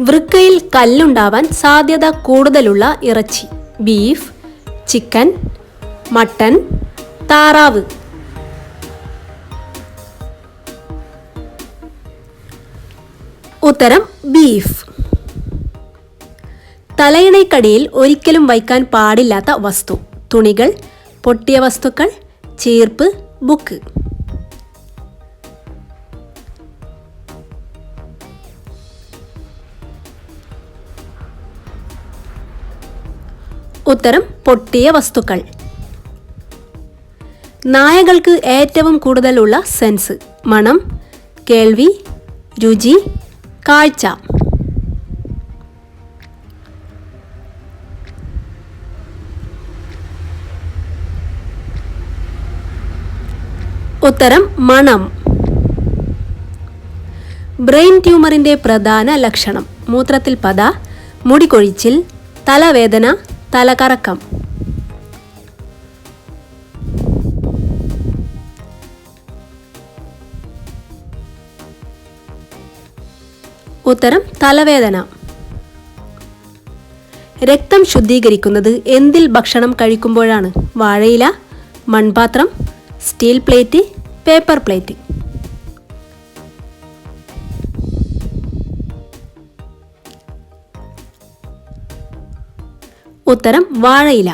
വൃക്കയിൽ കല്ലുണ്ടാവാൻ സാധ്യത കൂടുതലുള്ള ഇറച്ചി. ബീഫ് ചിക്കൻ മട്ടൻ താറാവ്. ഉത്തരം ബീഫ്. തലയിണക്കടിയിൽ ഒരിക്കലും വയ്ക്കാൻ പാടില്ലാത്ത വസ്തു. തുണികൾ പൊട്ടിയ വസ്തുക്കൾ ചീർപ്പ് ബുക്ക്. ഉത്തരം പൊട്ടിയ വസ്തുക്കൾ. നായകൾക്ക് ഏറ്റവും കൂടുതലുള്ള സെൻസ് മണം കേൾവി രുചി കാഴ്ച. ഉത്തരം മണം. ബ്രെയിൻ ട്യൂമറിന്റെ പ്രധാന ലക്ഷണം മൂത്രത്തിൽ പത മുടികൊഴിച്ചിൽ തലവേദന തലകറക്കം. ഉത്തരം തലവേദന. രക്തം ശുദ്ധീകരിക്കുന്നത് എന്തിൽ ഭക്ഷണം കഴിക്കുമ്പോഴാണ്? വാഴയില മൺപാത്രം സ്റ്റീൽ പ്ലേറ്റ് പേപ്പർ പ്ലേറ്റ്. ഉത്തരം വാഴയില.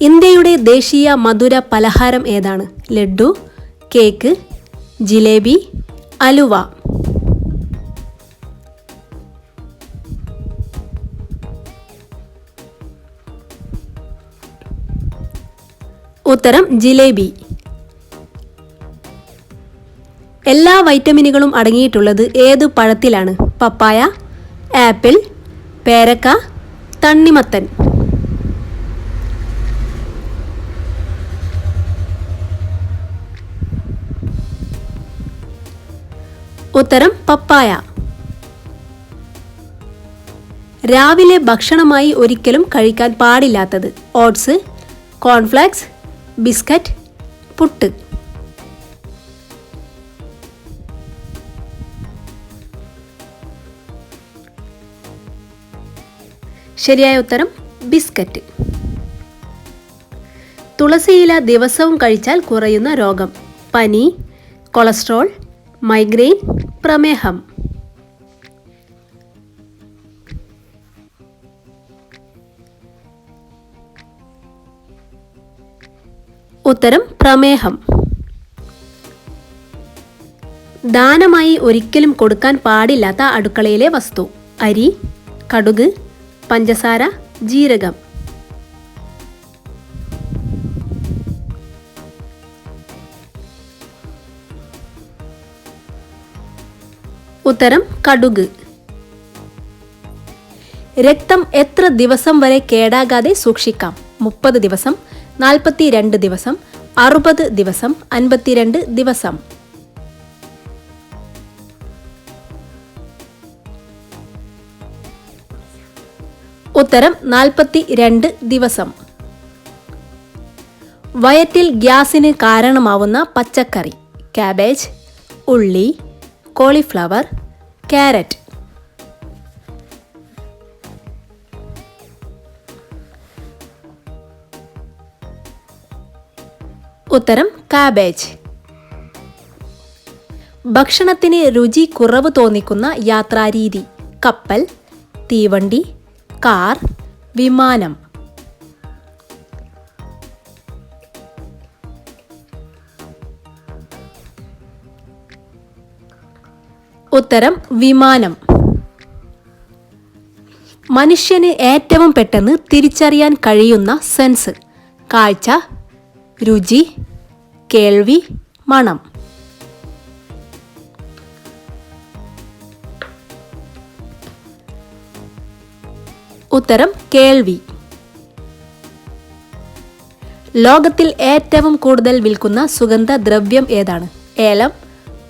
ഇന്ത്യയുടെ ദേശീയ മധുര പലഹാരം ഏതാണ്? ലഡു കേക്ക് ജിലേബി അലുവ. ഉത്തരം ജിലേബി. എല്ലാ വൈറ്റമിനുകളും അടങ്ങിയിട്ടുള്ളത് ഏത് പഴത്തിലാണ്? പപ്പായ ആപ്പിൾ പേരക്ക തണ്ണിമത്തൻ. ഉത്തരം പപ്പായ. രാവിലെ ഭക്ഷണമായി ഒരിക്കലും കഴിക്കാൻ പാടില്ലാത്തത്. Oats cornflakes biscuit puttu. ശരിയായ ഉത്തരം ബിസ്ക്കറ്റ്. തുളസിയില ദിവസവും കഴിച്ചാൽ കുറയുന്ന രോഗം. പനി കൊളസ്ട്രോൾ മൈഗ്രെയിൻ പ്രമേഹം. ഉത്തരം പ്രമേഹം. ദാനമായി ഒരിക്കലും കൊടുക്കാൻ പാടില്ലാത്ത അടുക്കളയിലെ വസ്തു. അരി കടുക് പഞ്ചസാര ജീരകം. ഉത്തരം കടുക്. രക്തം എത്ര ദിവസം വരെ കേടാകാതെ സൂക്ഷിക്കാം? മുപ്പത് ദിവസം നാൽപ്പത്തി ദിവസം അറുപത് ദിവസം അൻപത്തിരണ്ട് ദിവസം. ഉത്തരം നാൽപ്പത്തി രണ്ട് ദിവസം. വയറ്റിൽ ഗ്യാസിന് കാരണമാവുന്ന പച്ചക്കറി കാബേജ് ഉള്ളി കോളിഫ്ലവർ ക്യാരറ്റ് ഉത്തരം കാബേജ് ഭക്ഷണത്തിന് രുചി കുറവ് തോന്നിക്കുന്ന യാത്രാരീതി കപ്പൽ തീവണ്ടി കാർ വിമാനം. ഉത്തരം വിമാനം. മനുഷ്യന് ഏറ്റവും പെട്ടെന്ന് തിരിച്ചറിയാൻ കഴിയുന്ന സെൻസ്. കാഴ്ച രുചി കേൾവി മണം. ഉത്തരം കേൾവി. ലോകത്തിൽ ഏറ്റവും കൂടുതൽ വിൽക്കുന്ന സുഗന്ധ ദ്രവ്യം ഏതാണ്? ഏലം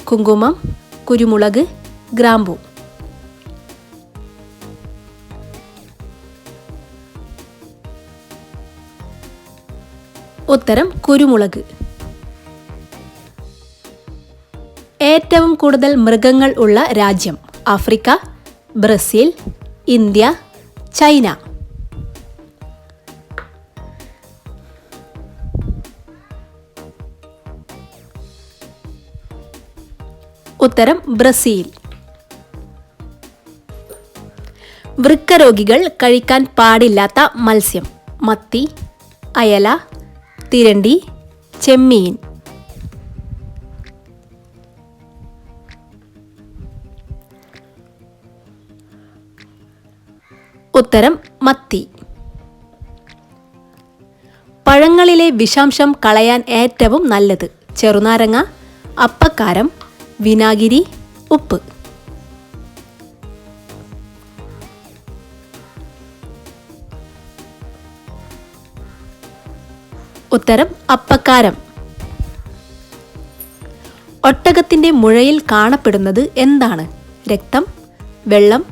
കുങ്കുമം കുരുമുളക് ഗ്രാമ്പു. ഉത്തരം കുരുമുളക്. ഏറ്റവും കൂടുതൽ മൃഗങ്ങൾ ഉള്ള രാജ്യം ആഫ്രിക്ക ബ്രസീൽ ഇന്ത്യ ചൈന. ഉത്തരം ബ്രസീൽ. വൃക്കരോഗികൾ കഴിക്കാൻ പാടില്ലാത്ത മത്സ്യം. മത്തി അയല തിരണ്ടി ചെമ്മീൻ. ഉത്തരം മത്തി. പഴങ്ങളിലെ വിഷാംശം കളയാൻ ഏറ്റവും നല്ലത് ചെറുനാരങ്ങ അപ്പക്കാരം വിനാഗിരി ഉപ്പ്. ഉത്തരം അപ്പക്കാരം. ഒട്ടകത്തിന്റെ മുഴയിൽ കാണപ്പെടുന്നത് എന്താണ്? രക്തം വെള്ളം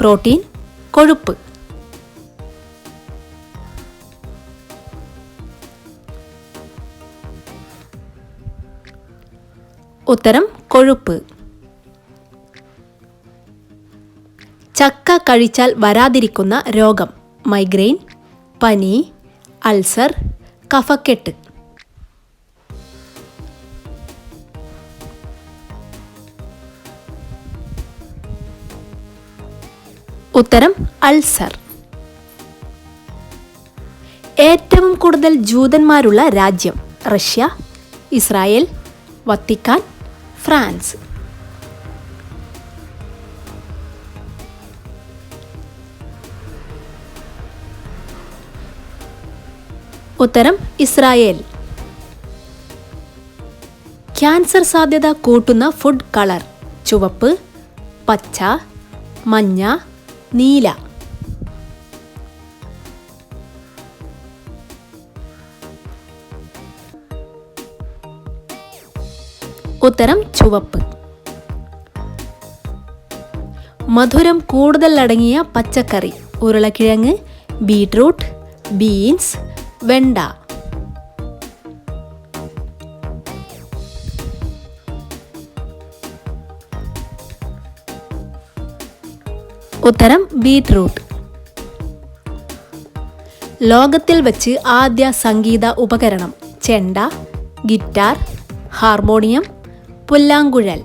പ്രോട്ടീൻ കൊഴുപ്പ്. ഉത്തരം കൊഴുപ്പ്. ചക്ക കഴിച്ചാൽ വരാതിരിക്കുന്ന രോഗം. മൈഗ്രെയിൻ പനി അൾസർ കഫക്കെട്ട്. ഉത്തരം അൾസർ. ഏറ്റവും കൂടുതൽ ജൂതന്മാരുള്ള രാജ്യം റഷ്യ ഇസ്രായേൽ വത്തിക്കാൻ ഫ്രാൻസ്. ഉത്തരം ഇസ്രായേൽ. ക്യാൻസർ സാധ്യത കൂട്ടുന്ന ഫുഡ് കളർ ചുവപ്പ് പച്ച മഞ്ഞ നീല. ഉത്തരം ചുവപ്പ്. മധുരം കൂടുതൽ അടങ്ങിയ പച്ചക്കറി. ഉരുളക്കിഴങ്ങ് ബീട്രൂട്ട് ബീൻസ് വെണ്ട. ഉത്തരം ബീട്രൂട്ട് ലോകത്തിൽ വച്ച് ആദ്യ സംഗീത ഉപകരണം ചെണ്ട ഗിറ്റാർ ഹാർമോണിയം പുല്ലാങ്കുഴൽ.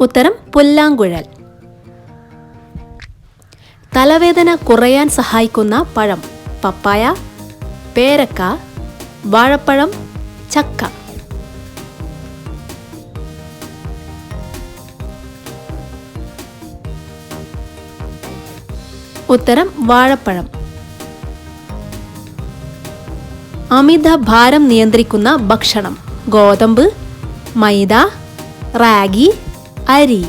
ഉത്തരം പുല്ലാങ്കുഴൽ. തലവേദന കുറയാൻ സഹായിക്കുന്ന പഴം പപ്പായ പേരക്ക വാഴപ്പഴം ചക്ക. ഉത്തരം വാഴപ്പഴം. അമിത ഭാരം നിയന്ത്രിക്കുന്ന ഭക്ഷണം. ഗോതമ്പ് മൈദ റാഗി അരി.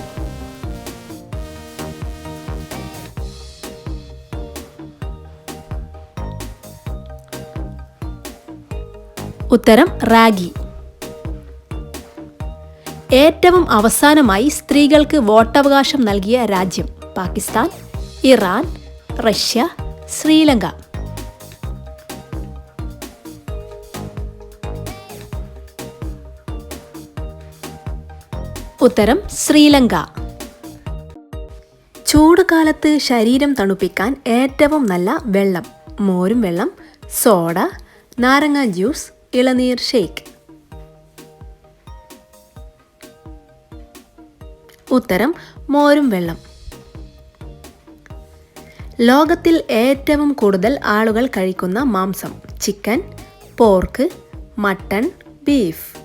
ഉത്തരം റാഗി. ഏറ്റവും അവസാനമായി സ്ത്രീകൾക്ക് വോട്ടവകാശം നൽകിയ രാജ്യം പാകിസ്ഥാൻ ഇറാൻ റഷ്യ ശ്രീലങ്ക. ഉത്തരം ശ്രീലങ്ക. ചൂടുകാലത്ത് ശരീരം തണുപ്പിക്കാൻ ഏറ്റവും നല്ല വെള്ളം മോരും വെള്ളം സോഡ നാരങ്ങ ജ്യൂസ് ഇളനീർ ഷേക്ക്. ഉത്തരം മോരും വെള്ളം. ലോകത്തിൽ ഏറ്റവും കൂടുതൽ ആളുകൾ കഴിക്കുന്ന മാംസം ചിക്കൻ പോർക്ക് മട്ടൺ ബീഫ്.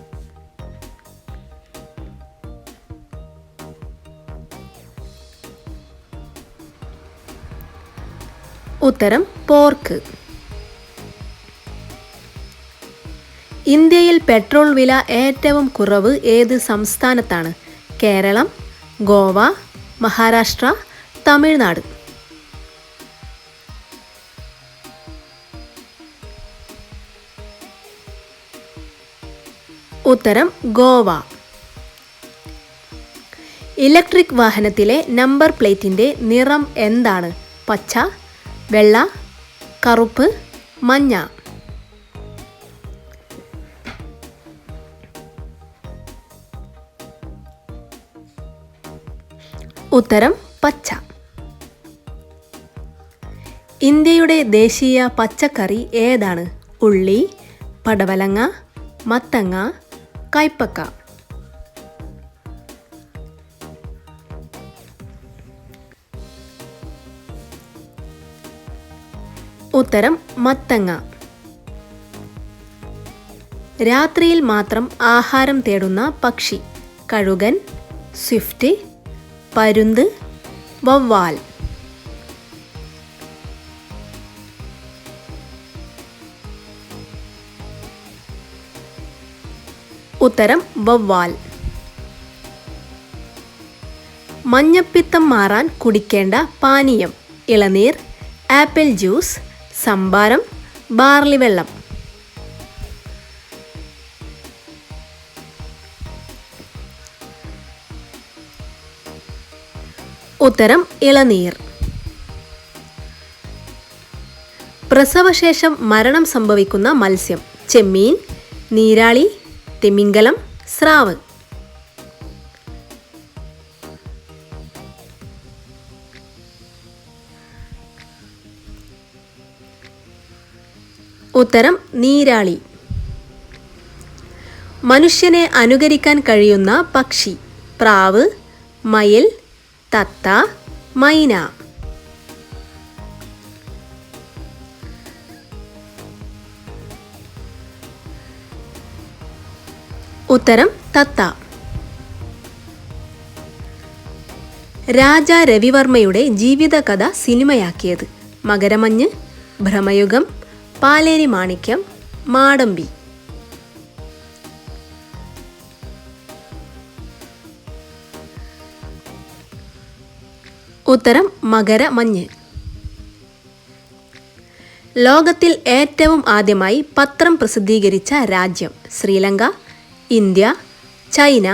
ഉത്തരം പോർക്ക്. ഇന്ത്യയിൽ പെട്രോൾ വില ഏറ്റവും കുറവ് ഏത് സംസ്ഥാനത്താണ്? കേരളം ഗോവ മഹാരാഷ്ട്ര തമിഴ്നാട്. ഉത്തരം ഗോവ. ഇലക്ട്രിക് വാഹനത്തിലെ നമ്പർ പ്ലേറ്റിന്റെ നിറം എന്താണ്? പച്ച വെള്ള കറുപ്പ് മഞ്ഞ. ഉത്തരം പച്ച. ഇന്ത്യയുടെ ദേശീയ പച്ചക്കറി ഏതാണ്? ഉള്ളി പടവലങ്ങ മത്തങ്ങ കൈപ്പക്ക. ഉത്തരം മത്തങ്ങ. രാത്രിയിൽ മാത്രം ആഹാരം തേടുന്ന പക്ഷി. കഴുകൻ സ്വിഫ്റ്റ് പരുന്ത് വവ്വാൽ. ഉത്തരം വവ്വാൽ. മഞ്ഞപ്പിത്തം മാറാൻ കുടിക്കേണ്ട പാനീയം ഇളനീർ ആപ്പിൾ ജ്യൂസ് സംഭാരം ബാർലി വെള്ളം. ഉത്തരം ഇളനീർ. പ്രസവശേഷം മരണം സംഭവിക്കുന്ന മത്സ്യം. ചെമ്മീൻ നീരാളി തിമിംഗലം സ്രാവ്. ഉത്തരം നീരാളി. മനുഷ്യനെ അനുകരിക്കാൻ കഴിയുന്ന പക്ഷി. പ്രാവ് മയിൽ തത്ത മൈന. ഉത്തരം തത്ത. രാജ രവിവർമ്മയുടെ ജീവിതകഥ സിനിമയാക്കിയത് മകരമഞ്ഞ് ഭ്രമയുഗം പാലേരി മാണിക്യം മാടമ്പി. ഉത്തരം മകരമഞ്ഞ് ലോകത്തിൽ ഏറ്റവും ആദ്യമായി പത്രം പ്രസിദ്ധീകരിച്ച രാജ്യം ശ്രീലങ്ക ഇന്ത്യ ചൈന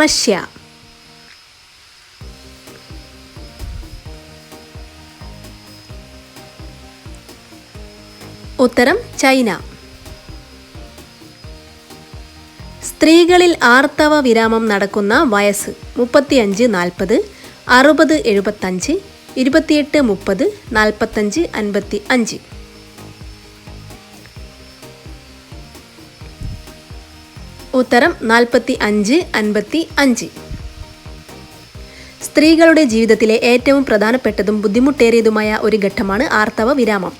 റഷ്യ. ഉത്തരം ചൈന. സ്ത്രീകളിൽ ആർത്തവ വിരാമം നടക്കുന്ന വയസ്സ് മുപ്പത്തിയഞ്ച് നാൽപ്പത് അറുപത് എഴുപത്തഞ്ച് ഇരുപത്തിയെട്ട് മുപ്പത് നാൽപ്പത്തഞ്ച് അൻപത്തി അഞ്ച്. ഉത്തരം നാൽപ്പത്തി അഞ്ച് അൻപത്തി അഞ്ച്. സ്ത്രീകളുടെ ജീവിതത്തിലെ ഏറ്റവും പ്രധാനപ്പെട്ടതും ബുദ്ധിമുട്ടേറിയതുമായ ഒരു ഘട്ടമാണ് ആർത്തവ വിരാമം.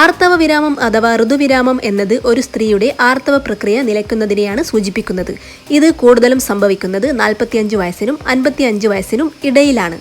ആർത്തവ വിരാമം അഥവാ ഋതുവിരാമം എന്നത് ഒരു സ്ത്രീയുടെ ആർത്തവ പ്രക്രിയ നിലയ്ക്കുന്നതിനെയാണ് സൂചിപ്പിക്കുന്നത്. ഇത് കൂടുതലും സംഭവിക്കുന്നത് നാൽപ്പത്തിയഞ്ച് വയസ്സിനും അൻപത്തിയഞ്ച് വയസ്സിനും ഇടയിലാണ്.